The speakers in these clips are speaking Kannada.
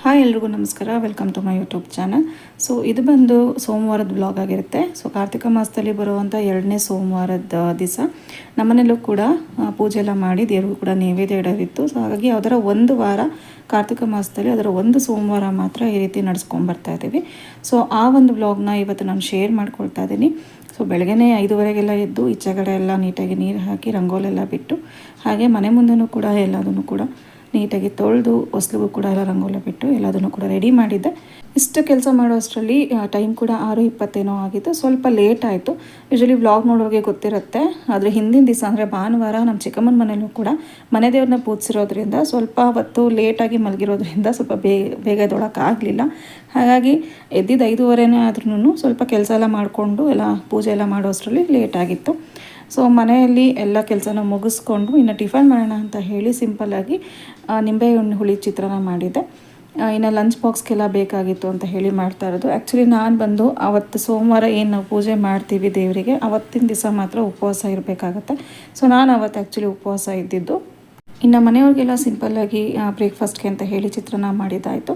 ಹಾಯ್ ಎಲ್ರಿಗೂ ನಮಸ್ಕಾರ. Welcome to my YouTube channel so ಇದು ಬಂದು ಸೋಮವಾರದ ಬ್ಲಾಗ್ ಆಗಿರುತ್ತೆ. ಸೊ ಕಾರ್ತಿಕ ಮಾಸದಲ್ಲಿ ಬರುವಂಥ ಎರಡನೇ ಸೋಮವಾರದ ದಿವಸ. ನಮ್ಮನೆಯಲ್ಲೂ ಕೂಡ ಪೂಜೆ ಎಲ್ಲ ಮಾಡಿ ದೇವ್ರಿಗೂ ಕೂಡ ನೈವೇದ್ಯ ಇಡೋದಿತ್ತು. ಸೊ ಹಾಗಾಗಿ ಅದರ ಒಂದು ವಾರ ಕಾರ್ತಿಕ ಮಾಸದಲ್ಲಿ ಅದರ ಒಂದು ಸೋಮವಾರ ಮಾತ್ರ ಈ ರೀತಿ ನಡ್ಸ್ಕೊಂಡು ಬರ್ತಾ ಇದ್ದೀವಿ. ಸೊ ಆ ಒಂದು ಬ್ಲಾಗ್ನ ಇವತ್ತು ನಾನು ಶೇರ್ ಮಾಡ್ಕೊಳ್ತಾ ಇದ್ದೀನಿ. ಸೊ ಬೆಳಗ್ಗೆನೇ ಐದುವರೆಗೆಲ್ಲ ಎದ್ದು ಈಚೆಗಡೆ ಎಲ್ಲ ನೀಟಾಗಿ ನೀರು ಹಾಕಿ ರಂಗೋಲೆಲ್ಲ ಬಿಟ್ಟು, ಹಾಗೆ ಮನೆ ಮುಂದೆನೂ ಕೂಡ ಎಲ್ಲದನ್ನು ಕೂಡ ನೀಟಾಗಿ ತೊಳೆದು ಹೊಸ್ಲಿಗೂ ಕೂಡ ಎಲ್ಲ ರಂಗೋಲಿ ಬಿಟ್ಟು ಎಲ್ಲದನ್ನು ಕೂಡ ರೆಡಿ ಮಾಡಿದ್ದೆ. ಇಷ್ಟು ಕೆಲಸ ಮಾಡೋ ಅಷ್ಟರಲ್ಲಿ ಟೈಮ್ ಕೂಡ ಆರು ಇಪ್ಪತ್ತೇನೋ ಆಗಿತ್ತು. ಸ್ವಲ್ಪ ಲೇಟ್ ಆಯಿತು. ಯೂಶಲಿ ವ್ಲಾಗ್ ನೋಡೋರಿಗೆ ಗೊತ್ತಿರುತ್ತೆ. ಆದರೆ ಹಿಂದಿನ ದಿವಸ ಅಂದರೆ ಭಾನುವಾರ ನಮ್ಮ ಚಿಕ್ಕಮ್ಮನ ಮನೆಯಲ್ಲೂ ಕೂಡ ಮನೆ ದೇವ್ರನ್ನ ಪೂಜಿಸಿರೋದ್ರಿಂದ ಸ್ವಲ್ಪ ಹೊತ್ತು ಲೇಟಾಗಿ ಮಲಗಿರೋದ್ರಿಂದ ಸ್ವಲ್ಪ ಬೇಗ ಬೇಗ ಎದ್ದೊಳಕ್ಕಾಗಲಿಲ್ಲ ಹಾಗಾಗಿ ಎದ್ದಿದ್ದು ಐದೂವರೆನೇ ಆದ್ರೂ ಸ್ವಲ್ಪ ಕೆಲಸ ಎಲ್ಲ ಮಾಡಿಕೊಂಡು ಎಲ್ಲ ಪೂಜೆ ಎಲ್ಲ ಮಾಡೋ ಅಷ್ಟರಲ್ಲಿ ಲೇಟ್ ಆಗಿತ್ತು. ಸೊ ಮನೆಯಲ್ಲಿ ಎಲ್ಲ ಕೆಲಸನ ಮುಗಿಸ್ಕೊಂಡು ಇನ್ನು ಟಿಫನ್ ಮಾಡೋಣ ಅಂತ ಹೇಳಿ ಸಿಂಪಲ್ಲಾಗಿ ನಿಂಬೆಹಣ್ಣು ಹುಳಿ ಚಿತ್ರಾನ್ನ ಮಾಡಿದ್ದೆ. ಇನ್ನು ಲಂಚ್ ಬಾಕ್ಸ್ಗೆಲ್ಲ ಬೇಕಾಗಿತ್ತು ಅಂತ ಹೇಳಿ ಮಾಡ್ತಾ ಇರೋದು. ಆ್ಯಕ್ಚುಲಿ ನಾನು ಬಂದು ಅವತ್ತು ಸೋಮವಾರ ಏನು ನಾವು ಪೂಜೆ ಮಾಡ್ತೀವಿ ದೇವರಿಗೆ, ಅವತ್ತಿನ ದಿವಸ ಮಾತ್ರ ಉಪವಾಸ ಇರಬೇಕಾಗತ್ತೆ. ಸೊ ನಾನು ಅವತ್ತು ಆ್ಯಕ್ಚುಲಿ ಉಪವಾಸ ಇದ್ದಿದ್ದು. ಇನ್ನು ಮನೆಯವ್ರಿಗೆಲ್ಲ ಸಿಂಪಲ್ಲಾಗಿ ಬ್ರೇಕ್ಫಾಸ್ಟ್ಗೆ ಅಂತ ಹೇಳಿ ಚಿತ್ರಾನ್ನ ಮಾಡಿದ್ದಾಯಿತು.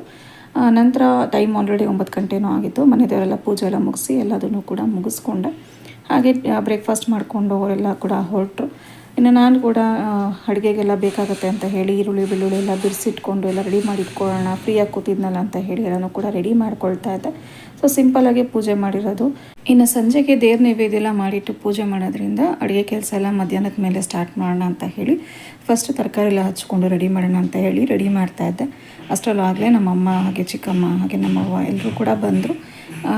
ನಂತರ ಟೈಮ್ ಆಲ್ರೆಡಿ ಒಂಬತ್ತು ಗಂಟೆನೂ ಆಗಿತ್ತು. ಮನೆ ದೇವರೆಲ್ಲ ಪೂಜೆ ಎಲ್ಲ ಮುಗಿಸಿ ಎಲ್ಲದನ್ನು ಕೂಡ ಮುಗಿಸ್ಕೊಂಡೆ. ಹಾಗೆ ಬ್ರೇಕ್ಫಾಸ್ಟ್ ಮಾಡಿಕೊಂಡು ಅವರೆಲ್ಲ ಕೂಡ ಹೊರಟರು. ಇನ್ನು ನಾನು ಕೂಡ ಅಡುಗೆಗೆಲ್ಲ ಬೇಕಾಗುತ್ತೆ ಅಂತ ಹೇಳಿ, ಈರುಳ್ಳಿ, ಬೆಳ್ಳುಳ್ಳಿ ಎಲ್ಲ ಬಿಡಿಸಿಟ್ಕೊಂಡು ಎಲ್ಲ ರೆಡಿ ಮಾಡಿ ಇಟ್ಕೊಳ್ಳೋಣ ಫ್ರೀಯಾಗಿ ಕೂತಿದ್ನಲ್ಲ ಅಂತ ಹೇಳಿ ಎಲ್ಲನೂ ಕೂಡ ರೆಡಿ ಮಾಡ್ಕೊಳ್ತಾ ಇದ್ದೆ. ಸೊ ಸಿಂಪಲಾಗಿ ಪೂಜೆ ಮಾಡಿರೋದು. ಇನ್ನು ಸಂಜೆಗೆ ದೇವ್ರ ನೈವೇದ್ಯ ಎಲ್ಲ ಮಾಡಿಟ್ಟು ಪೂಜೆ ಮಾಡೋದ್ರಿಂದ ಅಡುಗೆ ಕೆಲಸ ಎಲ್ಲ ಮಧ್ಯಾಹ್ನದ ಮೇಲೆ ಸ್ಟಾರ್ಟ್ ಮಾಡೋಣ ಅಂತ ಹೇಳಿ ಫಸ್ಟ್ ತರಕಾರಿ ಎಲ್ಲ ಹಚ್ಕೊಂಡು ರೆಡಿ ಮಾಡೋಣ ಅಂತ ಹೇಳಿ ರೆಡಿ ಮಾಡ್ತಾ ಇದ್ದೆ. ಅಷ್ಟರಲ್ಲೂ ಆಗಲೇ ನಮ್ಮಮ್ಮ ಹಾಗೆ ಚಿಕ್ಕಮ್ಮ ಹಾಗೆ ನಮ್ಮವ್ವ ಎಲ್ಲರೂ ಕೂಡ ಬಂದರು.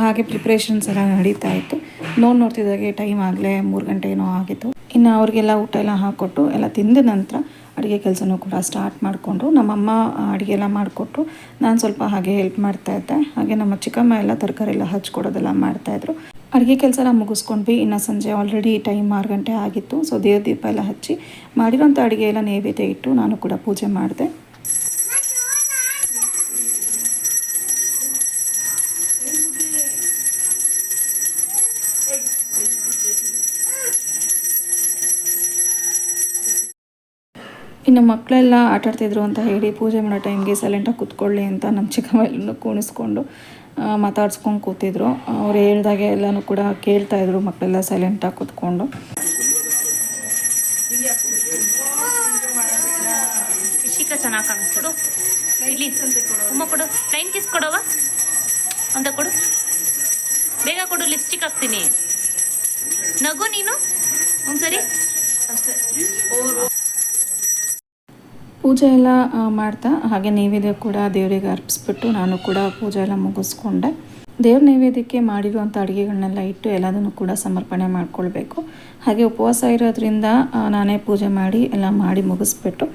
ಹಾಗೆ ಪ್ರಿಪ್ರೇಷನ್ಸ್ ಎಲ್ಲ ನಡೀತಾ ಇತ್ತು. ನೋಡಿ ನೋಡ್ತಿದ್ದಾಗೆ ಟೈಮ್ ಆಗಲೇ ಮೂರು ಗಂಟೆ ಏನೋ ಆಗಿತ್ತು. ಇನ್ನು ಅವ್ರಿಗೆಲ್ಲ ಊಟ ಎಲ್ಲ ಹಾಕ್ಕೊಟ್ಟು ಎಲ್ಲ ತಿಂದ ನಂತರ ಅಡುಗೆ ಕೆಲಸನೂ ಕೂಡ ಸ್ಟಾರ್ಟ್ ಮಾಡಿಕೊಂಡ್ರು ನಮ್ಮಮ್ಮ ಅಡುಗೆ ಎಲ್ಲ ಮಾಡಿಕೊಟ್ಟು ನಾನು ಸ್ವಲ್ಪ ಹಾಗೆ ಹೆಲ್ಪ್ ಮಾಡ್ತಾ ಇದ್ದೆ. ಹಾಗೆ ನಮ್ಮ ಚಿಕ್ಕಮ್ಮ ಎಲ್ಲ ತರಕಾರಿ ಎಲ್ಲ ಹಚ್ಕೊಡೋದೆಲ್ಲ ಮಾಡ್ತಾಯಿದ್ರು ಅಡುಗೆ ಕೆಲಸ ಎಲ್ಲ ಮುಗಿಸ್ಕೊಂಡ್ವಿ. ಇನ್ನು ಸಂಜೆ ಆಲ್ರೆಡಿ ಟೈಮ್ ಆರು ಗಂಟೆ ಆಗಿತ್ತು. ಸೊ ದೇವ್ರ ದೀಪ ಎಲ್ಲ ಹಚ್ಚಿ ಮಾಡಿರೋಂಥ ಅಡುಗೆ ಎಲ್ಲ ನೈವೇದ್ಯ ಇಟ್ಟು ನಾನು ಕೂಡ ಪೂಜೆ ಮಾಡಿದೆ. ಇನ್ನು ಮಕ್ಕಳೆಲ್ಲ ಆಟ ಆಡ್ತಿದ್ರು ಅಂತ ಹೇಳಿ ಪೂಜೆ ಮಾಡೋ ಟೈಮ್ಗೆ ಸೈಲೆಂಟಾಗಿ ಕೂತ್ಕೊಳ್ಳಿ ಅಂತ ನಮ್ಮ ಚಿಕ್ಕಮ್ಮ ಎಲ್ಲನೂ ಕೂಣಿಸ್ಕೊಂಡು ಮಾತಾಡ್ಸ್ಕೊಂಡು ಕೂತಿದ್ರು. ಅವ್ರು ಹೇಳ್ದಾಗೆ ಎಲ್ಲನೂ ಕೂಡ ಕೇಳ್ತಾ ಇದ್ರು ಮಕ್ಕಳೆಲ್ಲ ಸೈಲೆಂಟಾಗಿ ಕೂತ್ಕೊಂಡು. ಚೆನ್ನಾಗಿ ಕೊಡು. ಕಿಸ್ ಕೊಡವ ಅಂತ ಕೊಡು. ಬೇಗ ಕೊಡು, ಲಿಪ್ಸ್ಟಿಕ್ ಹಾಕ್ತೀನಿ. ನಗು ನೀನು? ಒಂದ್ಸರಿ? ಪೂಜೆ ಎಲ್ಲ ಮಾಡ್ತಾ, ಹಾಗೆ ನೈವೇದ್ಯ ಕೂಡ ದೇವರಿಗೆ ಅರ್ಪಿಸ್ಬಿಟ್ಟು ನಾನು ಕೂಡ ಪೂಜೆ ಎಲ್ಲ ಮುಗಿಸ್ಕೊಂಡೆ. ದೇವ್ರ ನೈವೇದ್ಯಕ್ಕೆ ಮಾಡಿರುವಂಥ ಅಡುಗೆಗಳನ್ನೆಲ್ಲ ಇಟ್ಟು ಎಲ್ಲದನ್ನು ಕೂಡ ಸಮರ್ಪಣೆ ಮಾಡಿಕೊಳ್ಬೇಕು. ಹಾಗೆ ಉಪವಾಸ ಇರೋದ್ರಿಂದ ನಾನೇ ಪೂಜೆ ಮಾಡಿ ಎಲ್ಲ ಮಾಡಿ ಮುಗಿಸ್ಬಿಟ್ಟು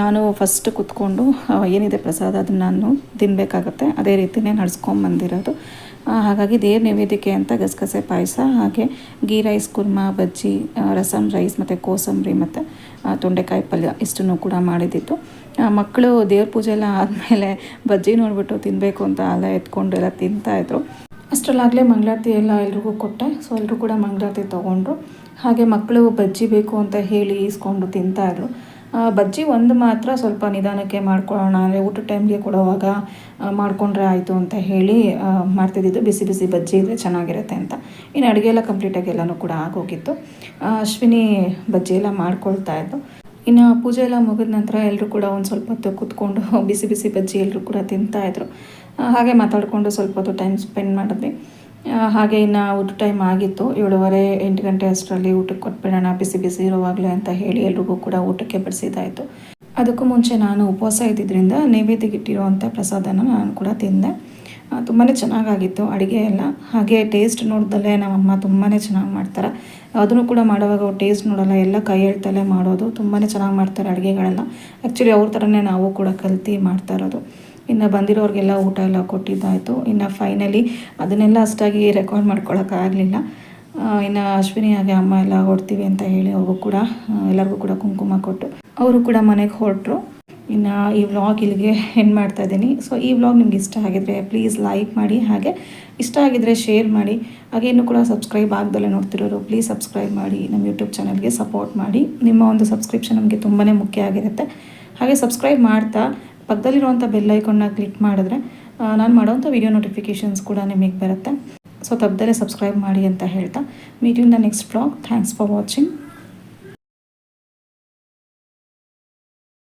ನಾನು ಫಸ್ಟ್ ಕುತ್ಕೊಂಡು ಏನಿದೆ ಪ್ರಸಾದ ಅದನ್ನು ನಾನು ತಿನ್ನಬೇಕಾಗತ್ತೆ ಅದೇ ರೀತಿಯೇ ನಡ್ಸ್ಕೊಂಬಂದಿರೋದು ಹಾಗಾಗಿ ದೇವ್ರ ನೈವೇದ್ಯಕ್ಕೆ ಅಂತ ಗಸಗಸೆ ಪಾಯಸ, ಹಾಗೆ ghee rice, kurma, bajji rasam rice ಮತ್ತು ಕೋಸಂಬರಿ ಮತ್ತು ತೊಂಡೆಕಾಯಿ ಪಲ್ಯ ಇಷ್ಟನ್ನು ಕೂಡ ಮಾಡಿದ್ದಿತ್ತು ಮಕ್ಕಳು ದೇವ್ರ ಪೂಜೆ ಎಲ್ಲ ಆದಮೇಲೆ ಬಜ್ಜಿ ನೋಡಿಬಿಟ್ಟು ತಿನ್ನಬೇಕು ಅಂತ ಅಲ್ಲ ಎತ್ಕೊಂಡು ಎಲ್ಲ ತಿಂತಾಯಿದ್ರು ಅಷ್ಟರಲ್ಲಾಗಲೇ ಮಂಗಳಾರತಿ ಎಲ್ಲ ಎಲ್ರಿಗೂ ಕೊಟ್ಟೆ, ಸೊ ಎಲ್ಲರೂ ಕೂಡ ಮಂಗಳಾರತಿ ತೊಗೊಂಡ್ರು. ಹಾಗೆ ಮಕ್ಕಳು ಬಜ್ಜಿ ಬೇಕು ಅಂತ ಹೇಳಿ ಈಸ್ಕೊಂಡು ತಿಂತಾಯಿದ್ರು ಬಜ್ಜಿ ಒಂದು ಮಾತ್ರ ಸ್ವಲ್ಪ ನಿಧಾನಕ್ಕೆ ಮಾಡ್ಕೊಳ್ಳೋಣ. ಅಂದರೆ ಊಟ ಟೈಮ್ಗೆ ಕೊಡೋವಾಗ ಮಾಡಿಕೊಂಡ್ರೆ ಆಯಿತು ಅಂತ ಹೇಳಿ ಮಾಡ್ತಿದ್ದಿದ್ದು. ಬಿಸಿ ಬಿಸಿ ಬಜ್ಜಿ ಇದ್ದರೆ ಚೆನ್ನಾಗಿರುತ್ತೆ ಅಂತ. ಇನ್ನು ಅಡುಗೆ ಎಲ್ಲ ಕಂಪ್ಲೀಟಾಗಿ ಎಲ್ಲನೂ ಕೂಡ ಆಗೋಗಿತ್ತು. ಅಶ್ವಿನಿ ಬಜ್ಜಿ ಎಲ್ಲ ಮಾಡ್ಕೊಳ್ತಾ ಇದ್ದು. ಇನ್ನು ಪೂಜೆ ಎಲ್ಲ ಮುಗಿದ ನಂತರ ಎಲ್ಲರೂ ಕೂಡ ಒಂದು ಸ್ವಲ್ಪ ಹೊತ್ತು ಕೂತ್ಕೊಂಡು ಬಿಸಿ ಬಿಸಿ ಬಜ್ಜಿ ಎಲ್ಲರೂ ಕೂಡ ತಿಂತಾಯಿದ್ರು ಹಾಗೆ ಮಾತಾಡಿಕೊಂಡು ಸ್ವಲ್ಪ ಹೊತ್ತು ಟೈಮ್ ಸ್ಪೆಂಡ್ ಮಾಡಿದ್ವಿ. ಹಾಗೆ ಇನ್ನು ಊಟ ಟೈಮ್ ಆಗಿತ್ತು. ಏಳುವರೆ, ಎಂಟು ಗಂಟೆ ಅಷ್ಟರಲ್ಲಿ ಊಟಕ್ಕೆ ಕೊಟ್ಬಿಡೋಣ, ಬಿಸಿ ಬಿಸಿ ಇರುವಾಗಲೇ ಅಂತ ಹೇಳಿ ಎಲ್ರಿಗೂ ಕೂಡ ಊಟಕ್ಕೆ ಬಡಿಸಿದಾಯಿತು ಅದಕ್ಕೂ ಮುಂಚೆ ನಾನು ಉಪವಾಸ ಇದ್ದಿದ್ದರಿಂದ ನೈವೇದ್ಯಕ್ಕೆ ಇಟ್ಟಿರುವಂಥ ಪ್ರಸಾದನ ನಾನು ಕೂಡ ತಿಂದೆ. ತುಂಬಾ ಚೆನ್ನಾಗಾಗಿತ್ತು, ಅಡುಗೆ ಎಲ್ಲ. ಹಾಗೆ ಟೇಸ್ಟ್ ನೋಡ್ದಲ್ಲೇ ನಮ್ಮಮ್ಮ ತುಂಬಾ ಚೆನ್ನಾಗಿ ಮಾಡ್ತಾರೆ. ಅದನ್ನು ಕೂಡ ಮಾಡುವಾಗ ಅವ್ರು ಟೇಸ್ಟ್ ನೋಡಲ್ಲ, ಎಲ್ಲ ಕೈ ಹೇಳ್ತಲೇ ಮಾಡೋದು. ತುಂಬಾ ಚೆನ್ನಾಗಿ ಮಾಡ್ತಾರೆ ಅಡುಗೆಗಳೆಲ್ಲ. ಆ್ಯಕ್ಚುಲಿ ಅವ್ರ ಥರನೇ ನಾವು ಕೂಡ ಕಲ್ತು ಮಾಡ್ತಾ ಇರೋದು. ಇನ್ನು ಬಂದಿರೋರಿಗೆಲ್ಲ ಊಟ ಎಲ್ಲ ಕೊಟ್ಟಿದ್ದಾಯಿತು. ಇನ್ನು ಫೈನಲಿ ಅದನ್ನೆಲ್ಲ ಅಷ್ಟಾಗಿ ರೆಕಾರ್ಡ್ ಮಾಡ್ಕೊಳಕ್ಕಾಗಲಿಲ್ಲ. ಇನ್ನು ಅಶ್ವಿನಿ ಹಾಗೆ ಅಮ್ಮ ಎಲ್ಲ ಹೊಡ್ತೀವಿ ಅಂತ ಹೇಳಿ ಅವ್ರಿಗೂ ಕೂಡ ಎಲ್ಲರಿಗೂ ಕೂಡ ಕುಂಕುಮ ಕೊಟ್ಟು ಅವರು ಕೂಡ ಮನೆಗೆ ಹೊರಟರು. ಇನ್ನು ಈ ವ್ಲಾಗ್ ಇಲ್ಲಿಗೆ ಹೆಣ್ಣು ಮಾಡ್ತಾ ಇದ್ದೀನಿ. ಸೊ ಈ ವ್ಲಾಗ್ ನಿಮ್ಗೆ ಇಷ್ಟ ಆಗಿದ್ರೆ ಪ್ಲೀಸ್ ಲೈಕ್ ಮಾಡಿ, ಹಾಗೆ ಇಷ್ಟ ಆಗಿದ್ರೆ ಶೇರ್ ಮಾಡಿ. ಹಾಗೆ ಇನ್ನೂ ಕೂಡ ಸಬ್ಸ್ಕ್ರೈಬ್ ಆಗದಲ್ಲೇ ನೋಡ್ತಿರೋರು ಪ್ಲೀಸ್ ಸಬ್ಸ್ಕ್ರೈಬ್ ಮಾಡಿ. ನಮ್ಮ ಯೂಟ್ಯೂಬ್ ಚಾನಲ್ಗೆ ಸಪೋರ್ಟ್ ಮಾಡಿ. ನಿಮ್ಮ ಒಂದು ಸಬ್ಸ್ಕ್ರಿಪ್ಷನ್ ನಮಗೆ ತುಂಬಾ ಮುಖ್ಯ ಆಗಿರುತ್ತೆ. ಹಾಗೆ ಸಬ್ಸ್ಕ್ರೈಬ್ ಮಾಡ್ತಾ ಪಕ್ಕದಲ್ಲಿರುವಂಥ ಬೆಲ್ ಐಕಾನ್ನ ಕ್ಲಿಕ್ ಮಾಡಿದ್ರೆ ನಾನು ಮಾಡೋವಂಥ ವಿಡಿಯೋ ನೋಟಿಫಿಕೇಷನ್ಸ್ ಕೂಡ ನಿಮಗೆ ಬರುತ್ತೆ. ಸೊ ತಪ್ಪದಲ್ಲೇ ಸಬ್ಸ್ಕ್ರೈಬ್ ಮಾಡಿ ಅಂತ ಹೇಳ್ತಾ. Meet in the next blog thanks for watching